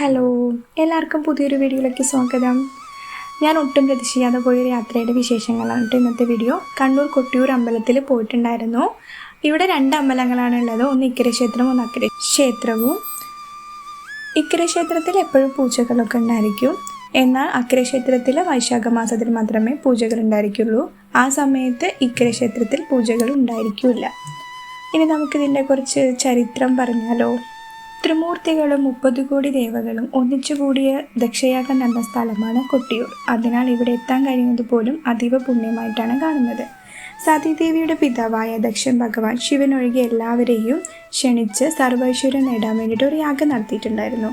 Hello എല്ലാവർക്കും പുതിയൊരു വീഡിയോയിലേക്ക് സ്വാഗതം. ഞാൻ ഒട്ടും പ്രതീക്ഷിക്കാതെ പോയൊരു യാത്രയുടെ വിശേഷങ്ങളാണ് കേട്ടോ ഇന്നത്തെ വീഡിയോ. കണ്ണൂർ കൊട്ടിയൂർ അമ്പലത്തിൽ പോയിട്ടുണ്ടായിരുന്നു. ഇവിടെ രണ്ട് അമ്പലങ്ങളാണ് ഉള്ളത്. ഒന്ന് ഇക്കര ക്ഷേത്രം ഒന്ന് അക്കര ക്ഷേത്രവും ഇക്കര ക്ഷേത്രത്തിൽ എപ്പോഴും പൂജകളൊക്കെ ഉണ്ടായിരിക്കും. എന്നാൽ അക്കര ക്ഷേത്രത്തിൽ വൈശാഖ മാസത്തിൽ മാത്രമേ പൂജകൾ ഉണ്ടായിരിക്കുള്ളൂ. ആ സമയത്ത് ഇക്കര ക്ഷേത്രത്തിൽ പൂജകൾ ഉണ്ടായിരിക്കില്ല. ഇനി നമുക്കിതിന്റെ കുറച്ച് ചരിത്രം പറഞ്ഞാലോ? ത്രിമൂർത്തികളും മുപ്പത് കോടി ദേവകളും ഒന്നിച്ചുകൂടിയ ദക്ഷയാഗം നടന്ന സ്ഥലമാണ് കൊട്ടിയൂർ. അതിനാൽ ഇവിടെ എത്താൻ കഴിയുന്നത് പോലും അതീവ പുണ്യമായിട്ടാണ് കാണുന്നത്. സതീദേവിയുടെ പിതാവായ ദക്ഷൻ ഭഗവാൻ ശിവനൊഴികെ എല്ലാവരെയും ക്ഷണിച്ച് സർവൈശ്വര്യം നേടാൻ വേണ്ടിയിട്ട് ഒരു യാഗം നടത്തിയിട്ടുണ്ടായിരുന്നു.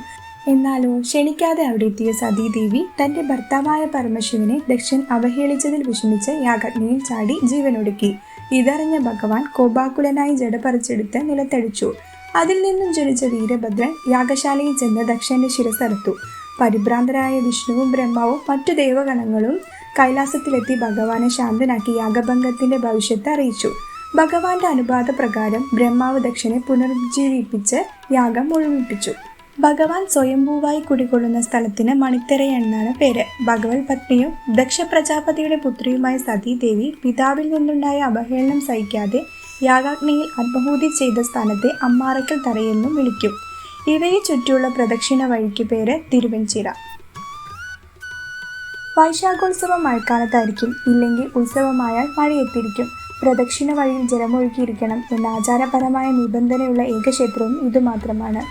എന്നാലോ ക്ഷണിക്കാതെ അവിടെ എത്തിയ സതീദേവി തന്റെ ഭർത്താവായ പരമശിവനെ ദക്ഷൻ അവഹേളിച്ചതിൽ വിഷമിച്ച് യാഗഗ്നിയിൽ ചാടി ജീവനൊടുക്കി. ഇതറിഞ്ഞ ഭഗവാൻ കോപാകുലനായി ജഡ പറിച്ചെടുത്ത് നിലത്തടിച്ചു അതിൽ നിന്നും ജനിച്ച വീരഭദ്രൻ യാഗശാലയിൽ ചെന്ന് ദക്ഷന്റെ ശിരസറുത്തു പരിഭ്രാന്തരായ വിഷ്ണുവും ബ്രഹ്മാവും മറ്റു ദേവഗണങ്ങളും കൈലാസത്തിലെത്തി ഭഗവാനെ ശാന്തനാക്കി യാഗഭംഗത്തിന്റെ ഭവിഷ്യത്ത് അറിയിച്ചു. ഭഗവാന്റെ അനുപാത പ്രകാരം ബ്രഹ്മാവ് ദക്ഷനെ പുനർജീവിപ്പിച്ച് യാഗം മുഴുമിപ്പിച്ചു ഭഗവാൻ സ്വയംഭൂവായി കുടികൊള്ളുന്ന സ്ഥലത്തിന് മണിത്തര എന്നാണ് പേര്. ഭഗവത് പത്നിയും ദക്ഷ പ്രജാപതിയുടെ പുത്രിയുമായ സതീദേവി പിതാവിൽ നിന്നുണ്ടായ അവഹേളനം സഹിക്കാതെ യാഗാഗ്നിയിൽ ആത്മഹൂതി ചെയ്ത സ്ഥാനത്തെ അമ്മാറയ്ക്കൽ തറയെന്നും വിളിക്കും. ഇവയെ ചുറ്റിയുള്ള പ്രദക്ഷിണ വഴിക്ക് പേര് തിരുവഞ്ചിറ വൈശാഖോത്സവം മഴക്കാലത്തായിരിക്കും. ഇല്ലെങ്കിൽ ഉത്സവമായാൽ മഴയെത്തിരിക്കും പ്രദക്ഷിണ വഴിയിൽ ജലമൊഴുകിയിരിക്കണം എന്ന ആചാരപരമായ നിബന്ധനയുള്ള ഏകക്ഷേത്രവും ഇതുമാത്രമാണ്.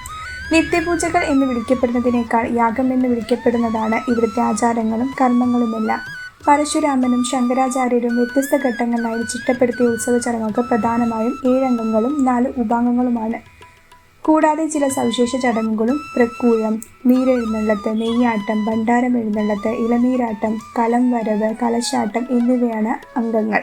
നിത്യപൂജകൾ എന്ന് വിളിക്കപ്പെടുന്നതിനേക്കാൾ യാഗം എന്ന് വിളിക്കപ്പെടുന്നതാണ് ഇവിടുത്തെ ആചാരങ്ങളും കർമ്മങ്ങളുമെല്ലാം. പരശുരാമനും ശങ്കരാചാര്യരും വ്യത്യസ്ത ഘട്ടങ്ങളിലായി ചിട്ടപ്പെടുത്തിയ ഉത്സവ ചടങ്ങുകൾക്ക് പ്രധാനമായും ഏഴംഗങ്ങളും നാല് ഉപാംഗങ്ങളുമാണ്. കൂടാതെ ചില സവിശേഷ ചടങ്ങുകളും പ്രക്കൂഴം നീരെഴുന്നള്ളത്ത് നെയ്യാട്ടം ഭണ്ഡാരം എഴുന്നള്ളത്ത് ഇളനീരാട്ടം കലം വരവ് കലശാട്ടം എന്നിവയാണ് അംഗങ്ങൾ.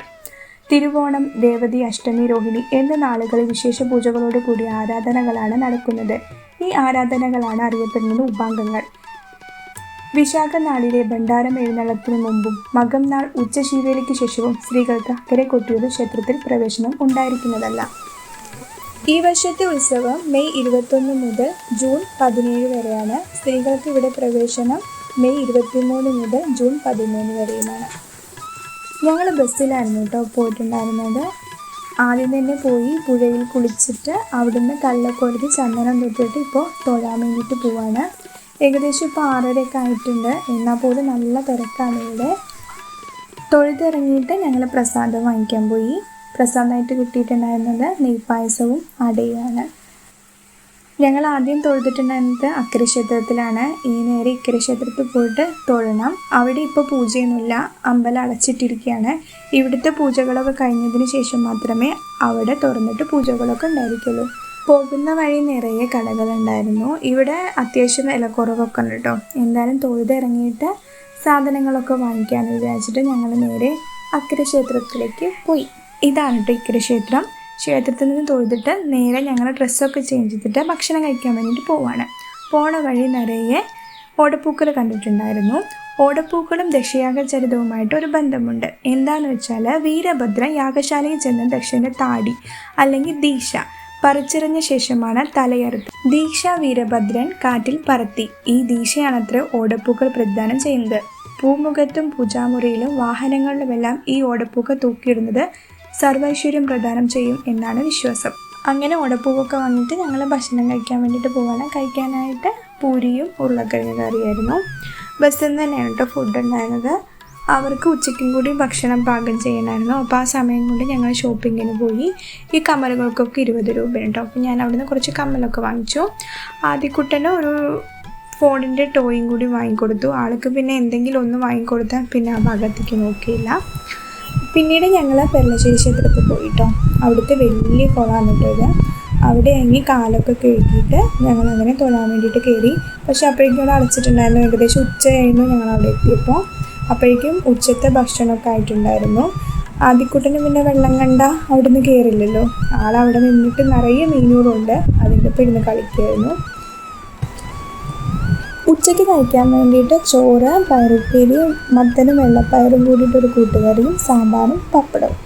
തിരുവോണം ദേവതി അഷ്ടമി രോഹിണി എന്ന നാളുകളിൽ വിശേഷ പൂജകളോടുകൂടിയ ആരാധനകളാണ് നടക്കുന്നത്. ഈ ആരാധനകളാണ് അറിയപ്പെടുന്നത് ഉപാംഗങ്ങൾ. വിശാഖ നാളിലെ ഭണ്ഡാരം എഴുന്നള്ളത്തിനു മുമ്പും മകം നാൾ ഉച്ചശീവേലിക്ക് ശേഷവും സ്ത്രീകൾക്ക് അക്കരെ കൊട്ടിയൂർ ക്ഷേത്രത്തിൽ പ്രവേശനം ഉണ്ടായിരിക്കുന്നതല്ല. ഈ വർഷത്തെ ഉത്സവം മെയ് ഇരുപത്തൊന്ന് മുതൽ ജൂൺ പതിനേഴ് വരെയാണ്. സ്ത്രീകൾക്ക് ഇവിടെ പ്രവേശനം മെയ് ഇരുപത്തിമൂന്ന് മുതൽ ജൂൺ പതിമൂന്ന് വരെയുമാണ്. ഞങ്ങൾ ബസ്സിലായിരുന്നു കേട്ടോ പോയിട്ടുണ്ടായിരുന്നത്. ആദ്യം തന്നെ പോയി പുഴയിൽ കുളിച്ചിട്ട് അവിടുന്ന് കള്ളക്കൊരുതി ചന്ദനം തൊട്ടിട്ട് ഇപ്പോൾ തൊഴാൻ വേണ്ടിയിട്ട് പോവാണ്. ഏകദേശം ഇപ്പോൾ ആറരയൊക്കെ ആയിട്ടുണ്ട്. എന്നാൽ പോലും നല്ല തിരക്കാണ് ഇവിടെ. തൊഴുതിറങ്ങിയിട്ട് ഞങ്ങൾ പ്രസാദം വാങ്ങിക്കാൻ പോയി. പ്രസാദമായിട്ട് കിട്ടിയിട്ടുണ്ടായിരുന്നത് നെയ്പായസവും അടയുമാണ്. ഞങ്ങൾ ആദ്യം തൊഴുതിട്ടുണ്ടായിരുന്നത് അക്കരെ ക്ഷേത്രത്തിലാണ് ഈ നേരെ ഇക്കരെ ക്ഷേത്രത്തിൽ പോയിട്ട് തൊഴണം. അവിടെ ഇപ്പോൾ പൂജയൊന്നുമില്ല. അമ്പലം അടച്ചിട്ടിരിക്കുകയാണ്. ഇവിടുത്തെ പൂജകളൊക്കെ കഴിഞ്ഞതിന് ശേഷം മാത്രമേ അവിടെ തുറന്നിട്ട് പൂജകളൊക്കെ ഉണ്ടായിരിക്കുള്ളൂ. പോകുന്ന വഴി നിറയെ കടകളുണ്ടായിരുന്നു. ഇവിടെ അത്യാവശ്യം വിലക്കുറവൊക്കെ ഉണ്ട് കേട്ടോ എന്തായാലും തൊഴുത് ഇറങ്ങിയിട്ട് സാധനങ്ങളൊക്കെ വാങ്ങിക്കാമെന്ന് വിചാരിച്ചിട്ട് ഞങ്ങൾ നേരെ അക്രക്ഷേത്രത്തിലേക്ക് പോയി. ഇതാണ് കേട്ടോ ഇക്രക്ഷേത്രം ക്ഷേത്രത്തിൽ നിന്ന് തൊഴുതിട്ട് നേരെ ഞങ്ങൾ ഡ്രസ്സൊക്കെ ചേഞ്ച് ചെയ്തിട്ട് ഭക്ഷണം കഴിക്കാൻ വേണ്ടിയിട്ട് പോവാണ്. പോണ വഴി നിറയെ ഓടപ്പൂക്കൾ കണ്ടിട്ടുണ്ടായിരുന്നു. ഓടപ്പൂക്കളും ദക്ഷയാഗ ചരിതവുമായിട്ട് ഒരു ബന്ധമുണ്ട്. എന്താണെന്ന് വെച്ചാൽ വീരഭദ്ര യാഗശാലയിൽ ചെന്ന ദക്ഷന്റെ താടി അല്ലെങ്കിൽ ദീക്ഷ പറിച്ചെറിഞ്ഞ ശേഷമാണ് തലയറുത്ത്. ദീക്ഷ വീരഭദ്രൻ കാറ്റിൽ പറത്തി ഈ ദീക്ഷയാണത്ര ഓടപ്പൂക്കൾ പ്രദാനം ചെയ്യുന്നത്. പൂമുഖത്തും പൂജാമുറിയിലും വാഹനങ്ങളിലുമെല്ലാം ഈ ഓടപ്പൂക്ക തൂക്കിയിടുന്നത് സർവൈശ്വര്യം പ്രദാനം ചെയ്യും എന്നാണ് വിശ്വാസം. അങ്ങനെ ഓടപ്പൂവൊക്കെ വന്നിട്ട് ഞങ്ങൾ ഭക്ഷണം കഴിക്കാൻ വേണ്ടിയിട്ട് പോവാണ്. കഴിക്കാനായിട്ട് പൂരിയും ഉരുളക്കിഴങ്ങ് കറിയായിരുന്നു. ബസ്സിൽ നിന്ന് തന്നെയാണ് കേട്ടോ ഫുഡ് ഉണ്ടായിരുന്നത്. അവർക്ക് ഉച്ചയ്ക്കും കൂടി ഭക്ഷണം പാകം ചെയ്യണമായിരുന്നു. അപ്പോൾ ആ സമയം കൊണ്ട് ഞങ്ങൾ ഷോപ്പിങ്ങിന് പോയി. ഈ കമ്മലുകൾക്കൊക്കെ ഇരുപത് രൂപ കേട്ടോ അപ്പോൾ ഞാൻ അവിടുന്ന് കുറച്ച് കമ്മലൊക്കെ വാങ്ങിച്ചു. ആദ്യക്കുട്ടന് ഒരു ഫോണിന്റെ ടോയും കൂടി വാങ്ങിക്കൊടുത്തു. ആൾക്ക് പിന്നെ എന്തെങ്കിലും ഒന്ന് വാങ്ങിക്കൊടുത്താൽ പിന്നെ ആ ഭാഗത്തേക്ക് നോക്കിയില്ല. പിന്നീട് ഞങ്ങൾ പെരളശ്ശേരി ക്ഷേത്രത്തിൽ പോയിട്ടോ. അവിടുത്തെ വലിയ കുളമാണ് കേട്ടോ ഇത്. അവിടെ ഇറങ്ങി കാലൊക്കെ കഴുകിയിട്ട് ഞങ്ങൾ അങ്ങനെ തൊഴാൻ വേണ്ടിയിട്ട് കയറി. പക്ഷേ അപ്പോഴേക്കും അവിടെ അടച്ചിട്ടുണ്ടായിരുന്നു. ഏകദേശം ഉച്ചയായിരുന്നു ഞങ്ങൾ അവിടെ എത്തിയപ്പോൾ. അപ്പോഴേക്കും ഉച്ചത്തെ ഭക്ഷണമൊക്കെ ആയിട്ടുണ്ടായിരുന്നു. ആദ്യക്കുട്ടന് പിന്നെ വെള്ളം കണ്ട അവിടെ നിന്ന് കയറില്ലല്ലോ ആളവിടെ നിന്നിട്ട് നിറയെ മീനൂറുണ്ട് അതിന്റെ ഒപ്പം ഇരുന്ന് കളിക്കുമായിരുന്നു ഉച്ചയ്ക്ക് കഴിക്കാൻ വേണ്ടിയിട്ട് ചോറ് പയറുപ്പേരി മത്തനും വെള്ളപ്പയറും കൂടിയിട്ടൊരു കൂട്ടുകറിയും സാമ്പാറും പപ്പടവും.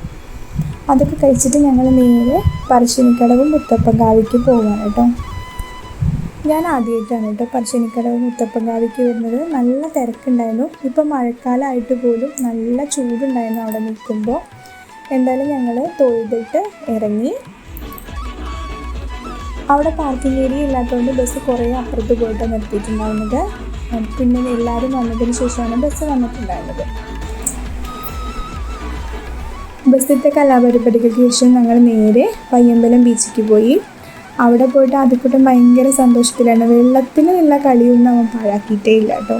അതൊക്കെ കഴിച്ചിട്ട് ഞങ്ങൾ നേരെ പറശ്ശിനിക്കടവും മുത്തപ്പൻ കാവിക്ക് പോവാണ് കേട്ടോ. ഞാൻ ആദ്യമായിട്ടാണ് കേട്ടോ പറശ്ശിനിക്കട മുത്തപ്പങ്കാവിക്ക് വരുന്നത്. നല്ല തിരക്കുണ്ടായിരുന്നു. ഇപ്പം മഴക്കാലമായിട്ട് പോലും നല്ല ചൂടുണ്ടായിരുന്നു അവിടെ നിൽക്കുമ്പോൾ എന്തായാലും ഞങ്ങൾ തൊഴുതിട്ട് ഇറങ്ങി. അവിടെ പാർക്കിംഗ് ഏരിയ ഇല്ലാത്തതുകൊണ്ട് ബസ് കുറേ അപ്പുറത്ത് പോയിട്ട് നിർത്തിയിട്ടുണ്ടായിരുന്നത്. പിന്നെ എല്ലാവരും വന്നതിന് ശേഷമാണ് ബസ് വന്നിട്ടുണ്ടായിരുന്നത്. ബസ്സിലത്തെ കലാപരിപാടികൾക്ക് ശേഷം ഞങ്ങൾ നേരെ പയ്യമ്പലം ബീച്ചിലേക്ക് പോയി. അവിടെ പോയിട്ട് ആദ്യക്കൂട്ടം ഭയങ്കര സന്തോഷത്തിലാണ്. വെള്ളത്തിൽ നല്ല കളിയൊന്നും അവൻ പാഴാക്കിയിട്ടേ ഇല്ല കേട്ടോ.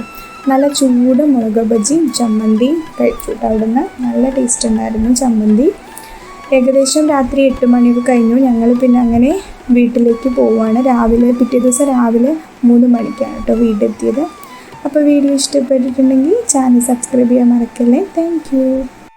നല്ല ചൂട് മുളക് ബജിയും ചമ്മന്തിയും കഴിച്ചു അവിടെ അവിടുന്ന് നല്ല ടേസ്റ്റ് ഉണ്ടായിരുന്നു ചമ്മന്തി. ഏകദേശം രാത്രി എട്ട് മണിയൊക്കെ കഴിഞ്ഞു. ഞങ്ങൾ പിന്നെ അങ്ങനെ വീട്ടിലേക്ക് പോവുകയാണ് രാവിലെ പിറ്റേ ദിവസം രാവിലെ മൂന്ന് മണിക്കാണ് കേട്ടോ വീടെത്തിയത്. അപ്പോൾ വീഡിയോ ഇഷ്ടപ്പെട്ടിട്ടുണ്ടെങ്കിൽ ചാനൽ സബ്സ്ക്രൈബ് ചെയ്യാൻ മറക്കല്ലേ. താങ്ക്